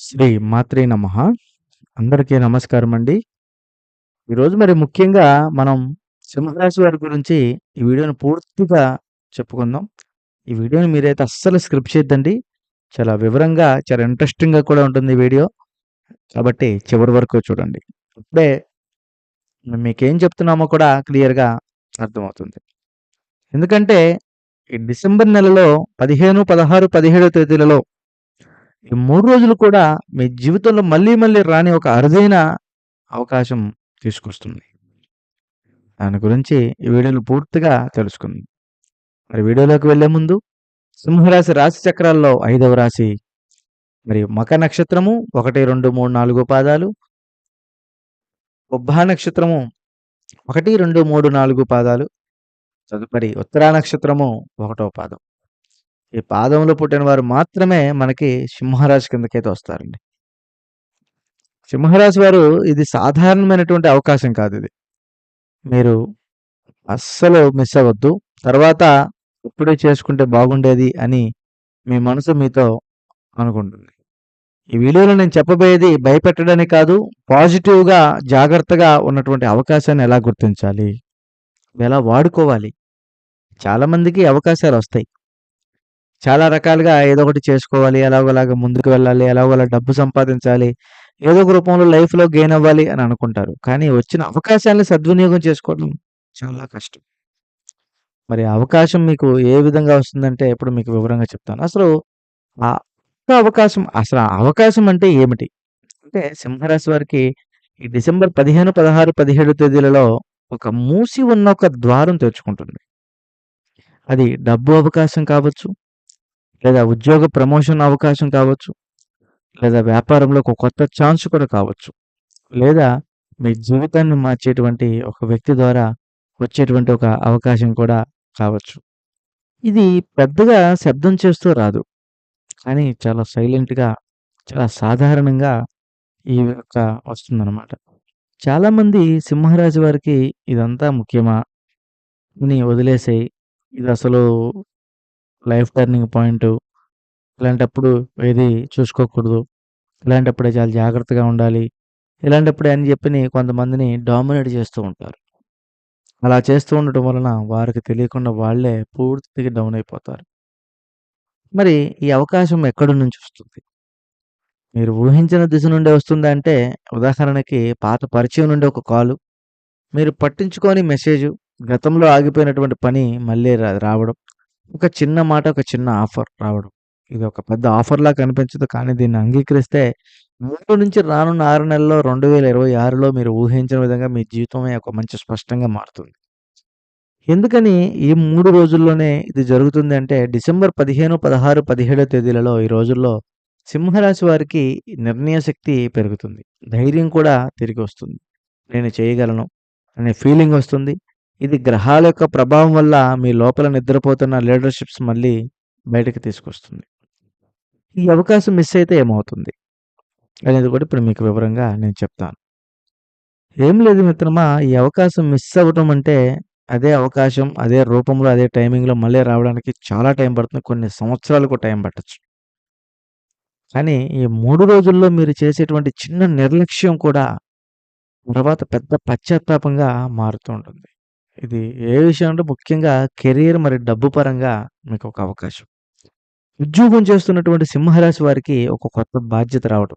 శ్రీ మాత్రే నమ అందరికీ నమస్కారం అండి. ఈరోజు మరి ముఖ్యంగా మనం సింహరాశి వారి గురించి ఈ వీడియోని పూర్తిగా చెప్పుకుందాం. ఈ వీడియోని మీరైతే అస్సలు స్క్రిప్ట్ చేయొద్దండి. చాలా వివరంగా, చాలా ఇంట్రెస్టింగ్‌గా కూడా ఉంటుంది ఈ వీడియో. కాబట్టి చివరి వరకు చూడండి. అప్పుడే మీకేం చెప్తున్నామో కూడా క్లియర్‌గా అర్థమవుతుంది. ఎందుకంటే ఈ డిసెంబర్ నెలలో 15, 16, 17 తేదీలలో ఈ మూడు రోజులు కూడా మీ జీవితంలో మళ్ళీ మళ్ళీ రాని ఒక అరుదైన అవకాశం తీసుకొస్తుంది. దాని గురించి ఈ వీడియోలో పూర్తిగా తెలుసుకుంది మరి వీడియోలోకి వెళ్ళే ముందు సింహరాశి రాశి చక్రాల్లో ఐదవ రాశి మరి మక నక్షత్రము 1, 2, 3, 4 పాదాలు. ఉబ్బా నక్షత్రము 1, 2, 3, 4 పాదాలు. తదుపరి ఉత్తరా నక్షత్రము ఒకటో పాదం. ఈ పాదంలో పుట్టిన వారు మాత్రమే మనకి సింహరాశి కిందకైతే వస్తారండి. సింహరాశి వారు ఇది సాధారణమైనటువంటి అవకాశం కాదు ఇది మీరు అస్సలు మిస్ అవ్వద్దు. తర్వాత ఇప్పుడే చేసుకుంటే బాగుండేది అని మీ మనసు మీతో అనుకుంటుంది. ఈ వీడియోలో నేను చెప్పబోయేది భయపెట్టడానికి కాదు. పాజిటివ్‌గా, జాగ్రత్తగా ఉన్నటువంటి అవకాశాన్ని ఎలా గుర్తించాలి? ఎలా వాడుకోవాలి? చాలామందికి అవకాశాలొస్తాయి. చాలా రకాలుగా ఏదో ఒకటి చేసుకోవాలి. ఎలాగోలాగా ముందుకు వెళ్ళాలి. ఎలాగోలా డబ్బు సంపాదించాలి. ఏదో ఒక రూపంలో లైఫ్‌లో గెయిన్ అవ్వాలి అని అనుకుంటారు. కానీ వచ్చిన అవకాశాన్ని సద్వినియోగం చేసుకోవడం చాలా కష్టం. మరి అవకాశం మీకు ఏ విధంగా వస్తుందంటే ఇప్పుడు మీకు వివరంగా చెప్తాను. అసలు ఆ అవకాశం అసలు ఆ అవకాశం అంటే ఏమిటి? అంటే సింహరాశి వారికి ఈ డిసెంబర్ 15, 16, 17 తేదీలలో ఒక మూసి ఉన్న ఒక ద్వారం తెరుచుకుంటుంది. అది డబ్బు అవకాశం కావచ్చు. లేదా ఉద్యోగ ప్రమోషన్ అవకాశం కావచ్చు. లేదా వ్యాపారంలో ఒక కొత్త ఛాన్స్ కూడా కావచ్చు. లేదా మీ జీవితాన్ని మార్చేటువంటి ఒక వ్యక్తి ద్వారా వచ్చేటువంటి ఒక అవకాశం కూడా కావచ్చు. ఇది పెద్దగా శబ్దం చేస్తూ రాదు. కానీ చాలా సైలెంట్‌గా, చాలా సాధారణంగా ఈ యొక్క వస్తుందన్నమాట చాలామంది సింహరాశి వారికి ఇదంతా ముఖ్యమా? అని ఇది అసలు లైఫ్ టర్నింగ్ పాయింటు. ఇలాంటప్పుడు ఏది చూసుకోకూడదు. ఇలాంటప్పుడే చాలా జాగ్రత్తగా ఉండాలి. ఇలాంటప్పుడే అని చెప్పి కొంతమందిని డామినేట్ చేస్తూ ఉంటారు. అలా చేస్తూ ఉండటం వలన వారికి తెలియకుండా వాళ్ళే పూర్తిగా డౌన్ అయిపోతారు. మరి ఈ అవకాశం ఎక్కడి నుంచి వస్తుంది? మీరు ఊహించిన దిశ నుండే వస్తుందా అంటే ఉదాహరణకి పాత పరిచయం నుండి ఒక కాలు. మీరు పట్టించుకోని మెసేజ్ గతంలో ఆగిపోయినటువంటి పని మళ్ళీ రావడం. ఒక చిన్న మాట, ఒక చిన్న ఆఫర్ రావడం. ఇది ఒక పెద్ద ఆఫర్‌లా కనిపించదు. కానీ దీన్ని అంగీకరిస్తే మూడు నుంచి రానున్న ఆరు నెలల్లో 2026లో మీరు ఊహించిన విధంగా మీ జీవితమే ఒక మంచి స్పష్టంగా మారుతుంది. ఎందుకని ఈ మూడు రోజుల్లోనే ఇది జరుగుతుంది అంటే డిసెంబర్ 15, 16, 17 తేదీలలో ఈ రోజుల్లో సింహరాశి వారికి నిర్ణయ శక్తి పెరుగుతుంది. ధైర్యం కూడా తిరిగి వస్తుంది. నేను చేయగలను అనే ఫీలింగ్ వస్తుంది. ఇది గ్రహాల యొక్క ప్రభావం వల్ల మీ లోపల నిద్రపోతున్న లీడర్‌షిప్స్ మళ్ళీ బయటకు తీసుకొస్తుంది. ఈ అవకాశం మిస్ అయితే ఏమవుతుంది? అనేది కూడా ఇప్పుడు మీకు వివరంగా నేను చెప్తాను. ఏం లేదు మిత్రమా ఈ అవకాశం మిస్ అవ్వటం అంటే అదే అవకాశం, అదే రూపంలో, అదే టైమింగ్‌లో మళ్ళీ రావడానికి చాలా టైం పడుతుంది. కొన్ని సంవత్సరాలకు టైం పట్టచ్చు కానీ ఈ మూడు రోజుల్లో మీరు చేసేటువంటి చిన్న నిర్లక్ష్యం కూడా తర్వాత పెద్ద పశ్చాత్తాపంగా మారుతూ ఉంటుంది. ఇది ఏ విషయం అంటే ముఖ్యంగా కెరీర్ మరి డబ్బు పరంగా మీకు ఒక అవకాశం. ఉద్యోగం చేస్తున్నటువంటి సింహరాశి వారికి ఒక కొత్త బాధ్యత రావడం.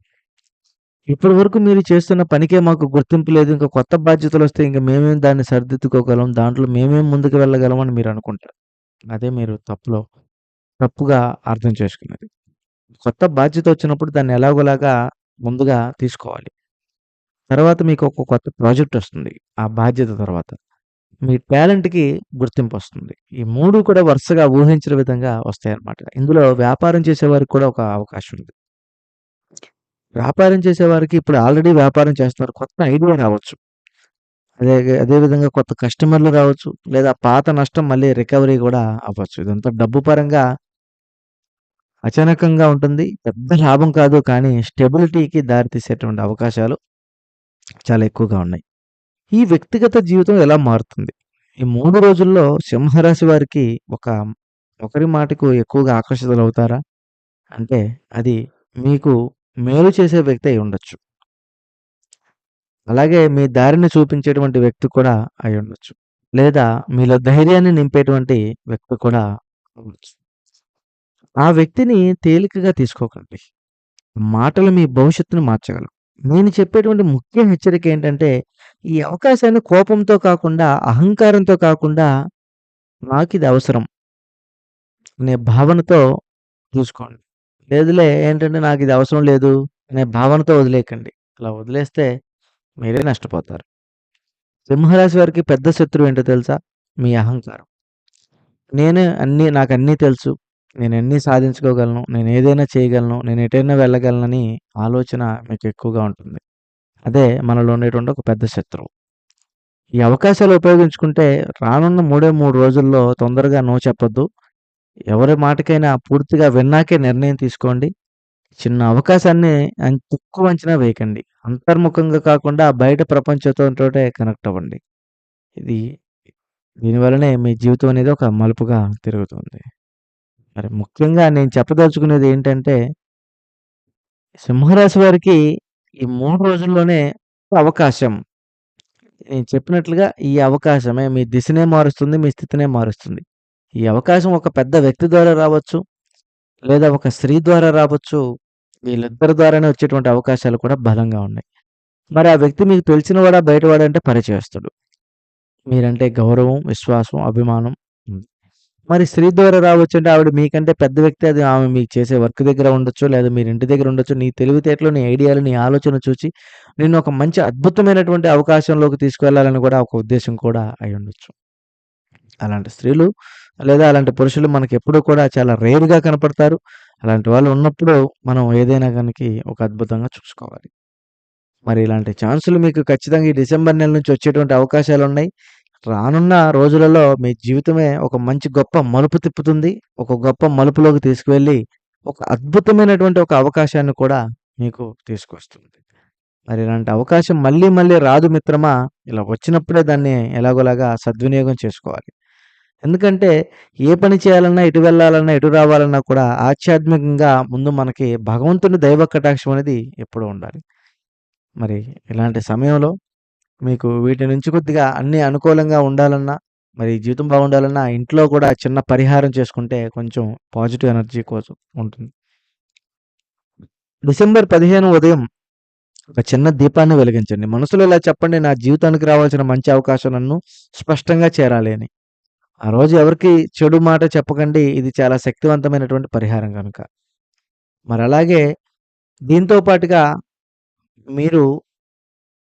ఇప్పటి వరకు మీరు చేస్తున్న పనికే మాకు గుర్తింపు లేదు. ఇంకా కొత్త బాధ్యతలు వస్తే ఇంకా మేమేం దాన్ని సరిదిద్దుకోగలం. దాంట్లో మేమేం ముందుకు వెళ్ళగలం అని మీరు అనుకుంటారు. అదే మీరు తప్పులో తప్పుగా అర్థం చేసుకున్నది. కొత్త బాధ్యత వచ్చినప్పుడు దాన్ని ఎలాగోలాగా ముందుగా తీసుకోవాలి. తర్వాత మీకు ఒక కొత్త ప్రాజెక్ట్ వస్తుంది. ఆ బాధ్యత తర్వాత. మీ టాలెంట్‌కి గుర్తింపు వస్తుంది ఈ మూడు కూడా వరుసగా ఊహించిన విధంగా వస్తాయన్నమాట. ఇందులో వ్యాపారం చేసేవారికి కూడా ఒక అవకాశం ఉంది. వ్యాపారం చేసేవారికి ఇప్పుడు ఆల్రెడీ వ్యాపారం చేస్తున్నారు. కొత్త ఐడియా రావచ్చు. అదే అదే విధంగా కొత్త కస్టమర్‌లు రావచ్చు. లేదా పాత నష్టం మళ్ళీ రికవరీ కూడా అవ్వచ్చు. ఇదంతా డబ్బు పరంగా అచానకంగా ఉంటుంది. పెద్ద లాభం కాదు. కానీ స్టెబిలిటీకి దారితీసేటువంటి అవకాశాలు చాలా ఎక్కువగా ఉన్నాయి. ఈ వ్యక్తిగత జీవితం ఎలా మారుతుంది? ఈ మూడు రోజుల్లో సింహరాశి వారికి ఒక ఒకరి మాటకు ఎక్కువగా ఆకర్షితులవుతారా? అంటే అది మీకు మేలు చేసే వ్యక్తి అయి ఉండొచ్చు. అలాగే మీ దారిని చూపించేటువంటి వ్యక్తి కూడా అయ్యుండొచ్చు. లేదా మీలో ధైర్యాన్ని నింపేటువంటి వ్యక్తి కూడా ఉండొచ్చు ఆ వ్యక్తిని తేలికగా తీసుకోకండి. మాటలు మీ భవిష్యత్తును మార్చగలవు. నేను చెప్పేటువంటి ముఖ్య హెచ్చరిక ఏంటంటే, ఈ అవకాశాన్ని కోపంతో కాకుండా, అహంకారంతో కాకుండా నాకు ఇది అవసరం అనే భావనతో చూసుకోండి. లేదులే ఏంటంటే నాకు ఇది అవసరం లేదు అనే భావనతో వదిలేయకండి. అలా వదిలేస్తే మీరే నష్టపోతారు. సింహరాశి వారికి పెద్ద శత్రువు ఏంటో తెలుసా? మీ అహంకారం. నేనే అన్నీ నాకన్నీ తెలుసు. నేను ఎన్ని సాధించుకోగలను. నేను ఏదైనా చేయగలను. నేను ఎటైనా వెళ్ళగలనని ఆలోచన మీకు ఎక్కువగా ఉంటుంది. అదే మనలో ఉండేటువంటి ఒక పెద్ద శత్రువు. ఈ అవకాశాలు ఉపయోగించుకుంటే రానున్న మూడే మూడు రోజుల్లో తొందరగా నో చెప్పొద్దు. ఎవరి మాటకైనా పూర్తిగా విన్నాకే నిర్ణయం తీసుకోండి. చిన్న అవకాశాన్ని తక్కువ అంచనా వేయకండి. అంతర్ముఖంగా కాకుండా బయట ప్రపంచంతో కనెక్ట్ అవ్వండి. ఇది దీనివల్లనే మీ జీవితం అనేది ఒక మలుపుగా తిరుగుతుంది. మరి ముఖ్యంగా నేను చెప్పదలుచుకునేది ఏంటంటే సింహరాశి వారికి ఈ మూడు రోజుల్లోనే అవకాశం. నేను చెప్పినట్లుగా ఈ అవకాశమే మీ దిశనే మారుస్తుంది. మీ స్థితినే మారుస్తుంది. ఈ అవకాశం ఒక పెద్ద వ్యక్తి ద్వారా రావచ్చు. లేదా ఒక స్త్రీ ద్వారా రావచ్చు. వీళ్ళిద్దరి ద్వారానే వచ్చేటువంటి అవకాశాలు కూడా బలంగా ఉన్నాయి. మరి ఆ వ్యక్తి మీకు తెలిసినవాడా? బయటవాడంటే పరిచయస్తుడు. మీరంటే గౌరవం, విశ్వాసం, అభిమానం ఉంది. మరి స్త్రీ ద్వారా రావచ్చు అంటే ఆవిడ మీకంటే పెద్ద వ్యక్తి. అది ఆమె మీకు చేసే వర్క్ దగ్గర ఉండొచ్చు. లేదా మీరు ఇంటి దగ్గర ఉండొచ్చు. నీ తెలివితేటలు, నీ ఐడియాలు, నీ ఆలోచన చూసి నిన్ను ఒక మంచి అద్భుతమైనటువంటి అవకాశంలోకి తీసుకువెళ్ళాలని కూడా ఒక ఉద్దేశం కూడా అయ్యుండొచ్చు. అలాంటి స్త్రీలు లేదా అలాంటి పురుషులు మనకెప్పుడూ కూడా చాలా రేర్‌గా కనపడతారు. అలాంటి వాళ్ళు ఉన్నప్పుడు మనం ఏదైనా కనుక ఒక అద్భుతంగా చూసుకోవాలి. మరి ఇలాంటి ఛాన్సులు మీకు ఖచ్చితంగా ఈ డిసెంబర్ నెల నుంచి వచ్చేటువంటి అవకాశాలు ఉన్నాయి రానున్న రోజులలో మీ జీవితమే ఒక మంచి గొప్ప మలుపు తిప్పుతుంది. ఒక గొప్ప మలుపులోకి తీసుకువెళ్ళి ఒక అద్భుతమైనటువంటి ఒక అవకాశాన్ని కూడా మీకు తీసుకొస్తుంది. మరి ఇలాంటి అవకాశం మళ్ళీ మళ్ళీ రాదు మిత్రమా. ఇలా వచ్చినప్పుడే దాన్ని ఎలాగోలాగా సద్వినియోగం చేసుకోవాలి. ఎందుకంటే ఏ పని చేయాలన్నా, ఎటు వెళ్ళాలన్నా, ఎటు రావాలన్నా కూడా ఆధ్యాత్మికంగా ముందు మనకి భగవంతుని దైవ కటాక్షం అనేది ఎప్పుడూ ఉండాలి. మరి ఇలాంటి సమయంలో మీకు వీటి నుంచి కొద్దిగా అన్నీ అనుకూలంగా ఉండాలన్నా, మరి జీవితం బాగుండాలన్నా ఇంట్లో కూడా చిన్న పరిహారం చేసుకుంటే కొంచెం పాజిటివ్ ఎనర్జీ కోసం ఉంటుంది. డిసెంబర్ 15 ఉదయం ఒక చిన్న దీపాన్ని వెలిగించండి. మనసులో ఇలా చెప్పండి. నా జీవితానికి రావాల్సిన మంచి అవకాశం నన్ను స్పష్టంగా చేరాలి అని. ఆ రోజు ఎవరికి చెడు మాట చెప్పకండి. ఇది చాలా శక్తివంతమైనటువంటి పరిహారం కనుక మరి అలాగే దీంతో పాటుగా మీరు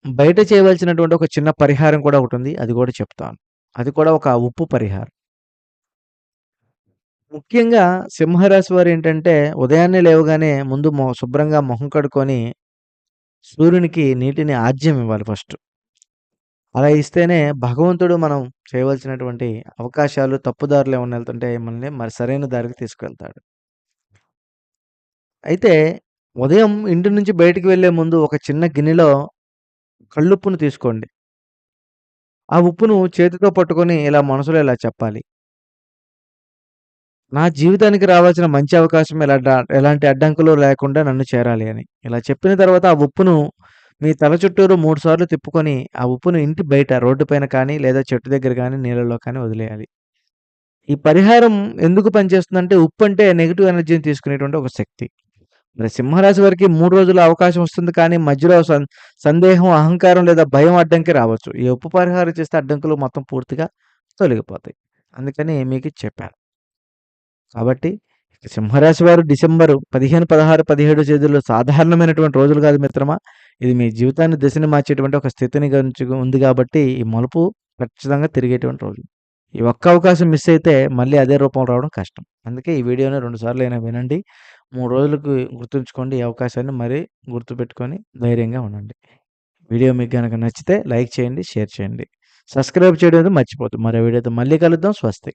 బయట చేయవలసినటువంటి ఒక చిన్న పరిహారం కూడా ఒకటి ఉంది అది కూడా చెప్తాను. అది కూడా ఒక ఉప్పు పరిహారం. ముఖ్యంగా సింహరాశి వారేంటంటే ఉదయాన్నే లేవగానే ముందు మొ శుభ్రంగా మొహం కడుక్కొని సూర్యునికి నీటిని ఆజ్యం ఇవ్వాలి ఫస్ట్. అలా ఇస్తేనే భగవంతుడు మనం చేయవలసినటువంటి అవకాశాలు, తప్పుదారులు ఏమన్నా వెళ్తుంటే మనల్ని మరి సరైన దారికి తీసుకెళ్తాడు అయితే ఉదయం ఇంటి నుంచి బయటికి వెళ్ళే ముందు ఒక చిన్న గిన్నెలో కళ్ళుప్పును తీసుకోండి. ఆ ఉప్పును చేతితో పట్టుకొని ఇలా మనసులో ఇలా చెప్పాలి. నా జీవితానికి రావాల్సిన మంచి అవకాశం ఎలా ఎలాంటి అడ్డంకులు లేకుండా నన్ను చేరాలి అని. ఇలా చెప్పిన తర్వాత ఆ ఉప్పును మీ తల చుట్టూరు మూడు సార్లు తిప్పుకొని ఆ ఉప్పును ఇంటి బయట రోడ్డు పైన కానీ, లేదా చెట్టు దగ్గర కానీ, నీళ్ళలో కానీ వదిలేయాలి. ఈ పరిహారం ఎందుకు పనిచేస్తుందంటే ఉప్పు అంటే నెగిటివ్ ఎనర్జీని తీసుకునేటువంటి ఒక శక్తి. మరి సింహరాశి వారికి మూడు రోజుల అవకాశం వస్తుంది. కానీ మధ్యలో సందేహం, అహంకారం లేదా భయం అడ్డంకి రావచ్చు. ఈ ఉప్పు పరిహారం చేస్తే అడ్డంకులు మొత్తం పూర్తిగా తొలగిపోతాయి. అందుకని మీకు చెప్పాను. కాబట్టి సింహరాశి వారు డిసెంబరు పదిహేను పదహారు పదిహేడు తేదీల్లో సాధారణమైనటువంటి రోజులు కాదు మిత్రమా. ఇది మీ జీవితాన్ని దిశని మార్చేటువంటి ఒక స్థితిని గురించి ఉంది కాబట్టి ఈ మలుపు ఖచ్చితంగా తిరిగేటువంటి రోజు. ఈ ఒక్క అవకాశం మిస్ అయితే మళ్ళీ అదే రూపం రావడం కష్టం. అందుకే ఈ వీడియోని రెండు సార్లు అయినా వినండి. మూడు రోజులకు గుర్తుంచుకోండి ఈ అవకాశాన్ని. మరీ గుర్తుపెట్టుకొని ధైర్యంగా ఉండండి. వీడియో మీకు గనక నచ్చితే లైక్ చేయండి, షేర్ చేయండి. సబ్స్క్రైబ్ చేయడం అయితే మర్చిపోవద్దు. మరో వీడియోతో మళ్ళీ కలుద్దాం. స్వస్తి.